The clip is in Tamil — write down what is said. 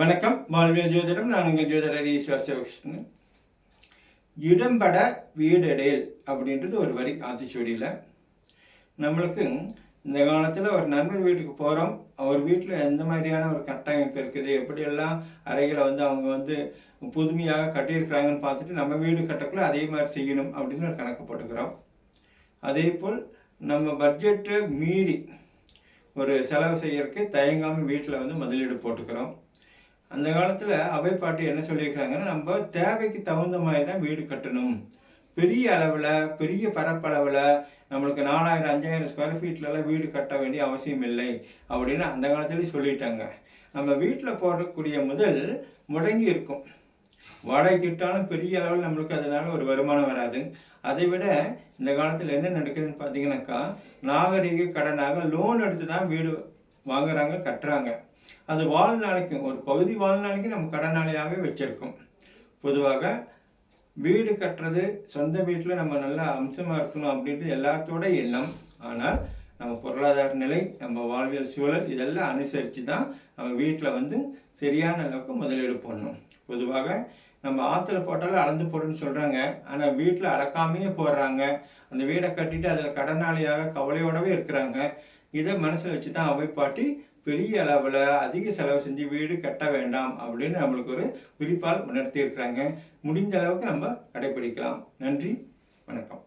வணக்கம். வாழ்வியல் ஜோதிடம். நான் உங்கள் ஜோதிடர் ஈஸ்வர் சிவகிருஷ்ணன் இடம்பட வீடடேல் அப்படின்றது ஒரு வரி ஆத்திச்சுவடியில் நம்மளுக்கு இந்த காலத்தில் ஒரு நண்பர் வீட்டுக்கு போகிறோம் அவர் வீட்டில் எந்த மாதிரியான ஒரு கட்டமைப்பு இருக்குது? எப்படியெல்லாம் அறைகளை வந்து அவங்க வந்து புதுமையாக கட்டியிருக்கிறாங்கன்னு பார்த்துட்டு நம்ம வீடு கட்டக்குள்ள அதே மாதிரி செய்யணும் அப்படின்னு ஒரு கணக்கு போட்டுக்கிறோம். அதே போல் நம்ம பட்ஜெட்டை மீறி ஒரு செலவு செய்யறதுக்கு தயங்காமல் வீட்டில் வந்து முதலீடு போட்டுக்கிறோம். அந்த காலத்தில் அவை பாட்டி என்ன சொல்லியிருக்கிறாங்கன்னா நம்ம தேவைக்கு தகுந்த மாதிரி தான் வீடு கட்டணும். பெரிய அளவில் பெரிய பரப்பளவில் நம்மளுக்கு நாலாயிரம் அஞ்சாயிரம் ஸ்கொயர் ஃபீட்லலாம் வீடு கட்ட வேண்டிய அவசியம் இல்லை அப்படின்னு அந்த காலத்துலேயும் சொல்லிட்டாங்க. நம்ம வீட்டில் போடக்கூடிய முதல் முடங்கி இருக்கும். வாடகை கிட்டாலும் பெரிய அளவில் நம்மளுக்கு அதனால ஒரு வருமானம் வராது. அதை விட இந்த காலத்தில் என்ன நடக்குதுன்னு பார்த்தீங்கன்னாக்கா நாகரீக கடனாக லோன் எடுத்து தான் வீடு வாங்குறாங்க கட்டுறாங்க. அது வாழ்நாளைக்கு ஒரு பகுதி வாழ்நாளைக்கு நம்ம கடனாளியாகவே வச்சுருக்கோம். பொதுவாக வீடு கட்டுறது சொந்த வீட்டில் நம்ம நல்லா அம்சமாக இருக்கணும் அப்படின்ட்டு எல்லாத்தோட எண்ணம். ஆனால் நம்ம பொருளாதார நிலை நம்ம வாழ்வியல் சூழல் இதெல்லாம் அனுசரித்து தான் நம்ம வீட்டில் வந்து சரியான அளவுக்கு முதலீடு பண்ணணும் பொதுவாக நம்ம ஆற்றுல போட்டாலும் அளந்து போடுன்னு சொல்கிறாங்க ஆனால் வீட்டில் அளக்காமையே போடுறாங்க. அந்த வீடை கட்டிட்டு அதில் கடனாளியாக கவலையோடவே இருக்கிறாங்க. இதை மனசில் வச்சு தான் அவை பாட்டி பெரிய அளவில் அதிக செலவு செஞ்சு வீடு கட்ட வேண்டாம் அப்படின்னு நம்மளுக்கு ஒரு குறிப்பால் உணர்த்தி இருக்கிறாங்க முடிந்த அளவுக்கு நம்ம கடைபிடிக்கலாம் நன்றி. வணக்கம்.